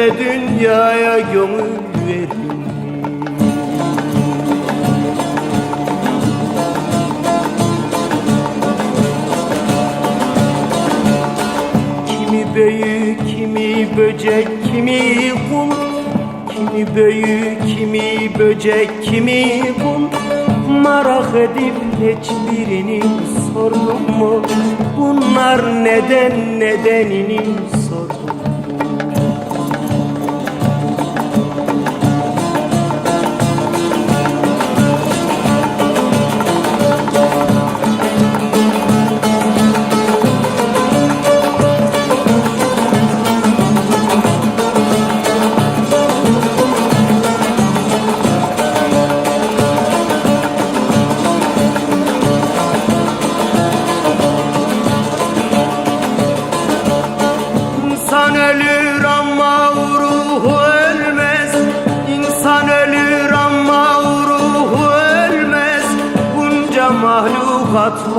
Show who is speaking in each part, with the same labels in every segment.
Speaker 1: Dünyaya gönül verdin mi? Kimi büyük, kimi böcek, kimi kum Kimi büyük, kimi böcek, kimi kum Merak edip hiçbirini sordum mu? Bunlar neden nedenini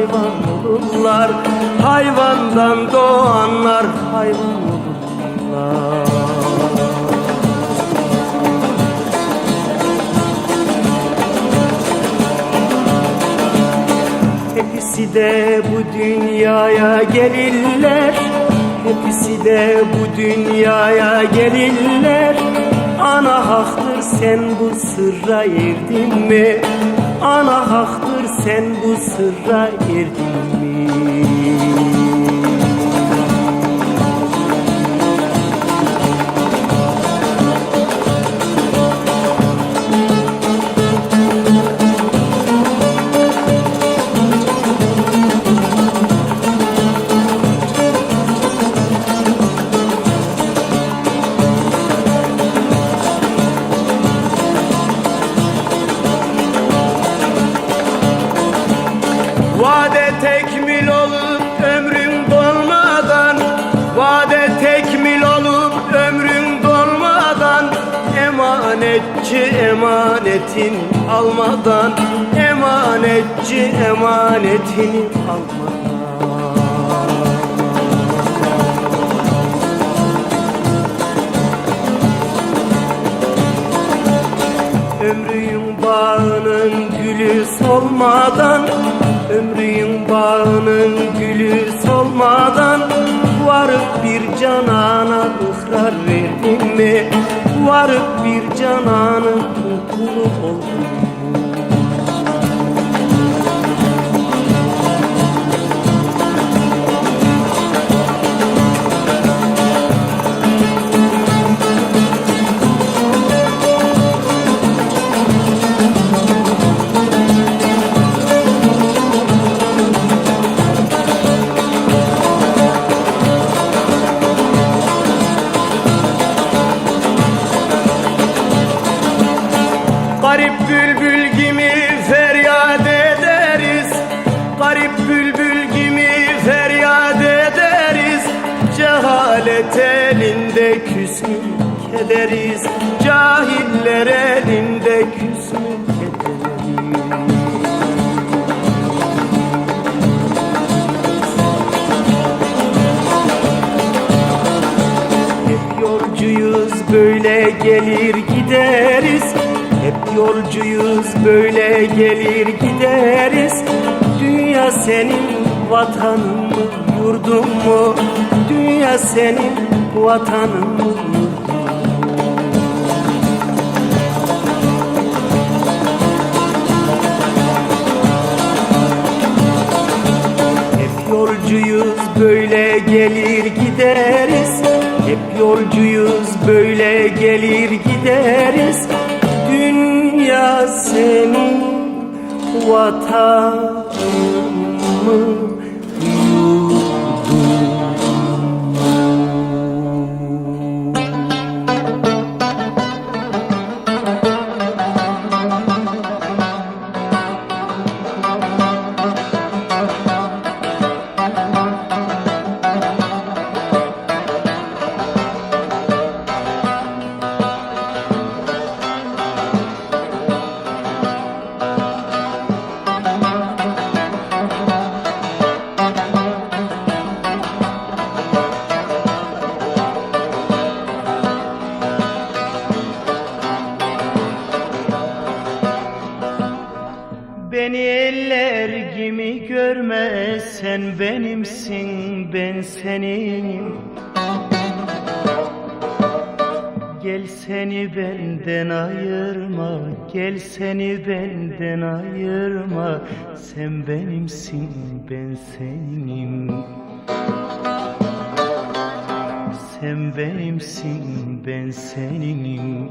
Speaker 1: Hayvan olurlar. Hayvandan doğanlar hayvan olurlar. Hepsi de bu dünyaya gelirler. Hepsi de bu dünyaya gelirler. Ana haktır sen bu sırra erdin mi? Ana haktır sen bu sırra erdin mi? Emanetin almadan Emanetçi emanetini almadan Ömrün bağının gülü solmadan Ömrün bağının gülü solmadan Varıp bir canana ıhrar verdin mi? Varıp bir cananın Garip bülbül gibi feryat ederiz. Garip bülbül gibi feryat ederiz. Cehalet elinde küsmük ederiz Cahiller elinde küsmük ederiz Hep yolcuyuz böyle gelir gideriz. Hep yolcuyuz böyle gelir gideriz. Dünya senin vatanın mı yurdun mu? Dünya senin vatanın mı? Hep yolcuyuz böyle gelir gideriz. Hep yolcuyuz böyle gelir gideriz vatanın mı benden ayırma. Gel seni benden ayırma. Sen benimsin ben senim Sen benimsin ben seninim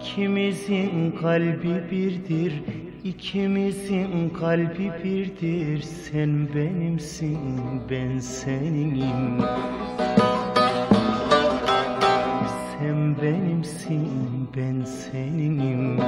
Speaker 1: İkimizin kalbi birdir İkimizin kalbi birdir. Sen benimsin ben seninim. Sen benimsin ben seninim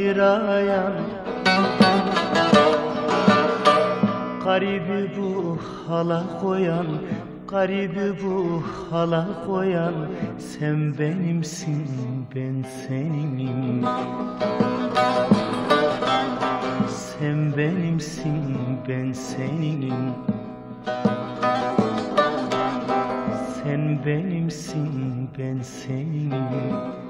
Speaker 1: midir ayan Garibi bu hala koyan Garibi bu hala koyan Sen benimsin ben seninim Sen benimsin ben seninim Sen benimsin ben seninim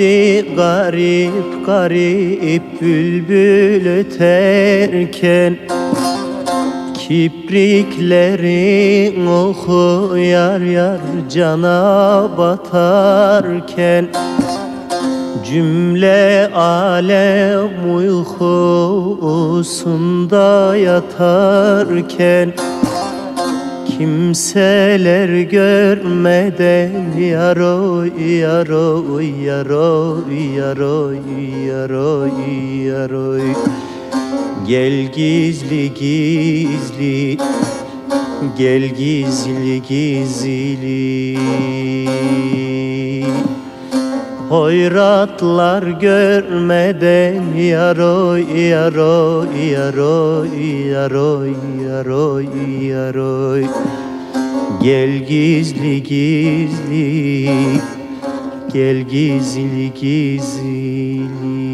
Speaker 1: vakti garip garip bülbül öterken Kipriklerin oku yar yar cana batarken Cümle alem uykusunda yatarken Kimseler görmeden yaroy yaroy yaroy yaroy yaroy yaroy. Gel gizli gizli Gel gizli gizli Hoyratlar görmeden yaroy yaroy yaroy yaroy yaroy yaroy. Gel gizli gizli Gel gizli gizli